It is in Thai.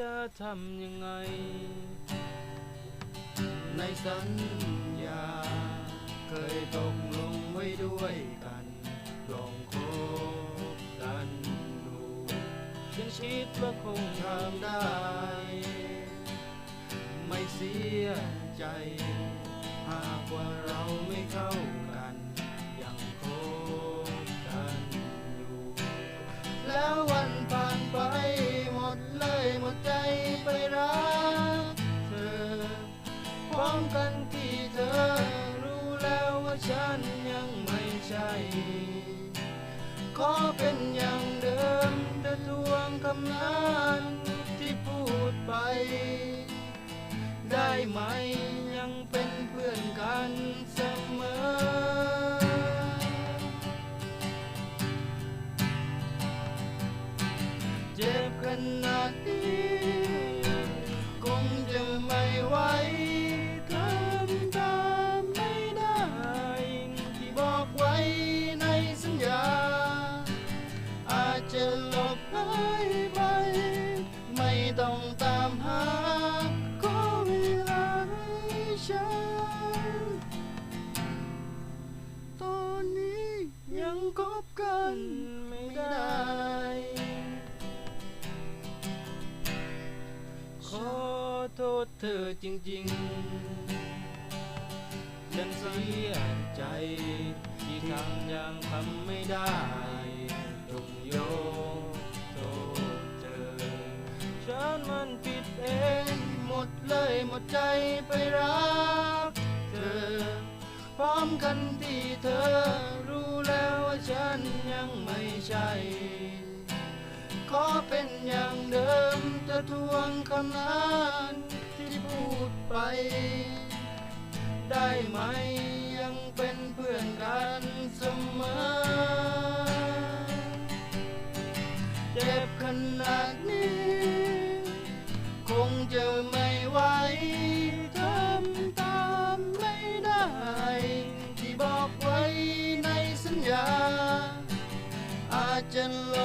จะทำยังไง ในสัญญา เคยตกลงไว้ด้วยกันลองคบกันดูฉันคิดว่าคงททำได้ ไม่เสียใจ ขอเป็นอย่างเดิมแต่ทวงคำนั้นที่พูดไป ได้ไหมยังเป็นเพื่อนกันเสมอ เจ็บขนาดนี้ จะหลบหายไป ไม่ต้องตามหาขอเวลาให้ฉัน ตอนนี้ยังคบกันไม่ได้ ขอโทษเธอจริงๆ ฉันเสียใจที่ทำอย่างทำไม่ได้ หมดใจไปรักเธอ พร้อมกันที่เธอรู้แล้วว่าฉันยังไม่ใช่ ขอเป็นอย่างเดิมจะทวงคำนั้นที่พูดไป ได้ไหม such a love.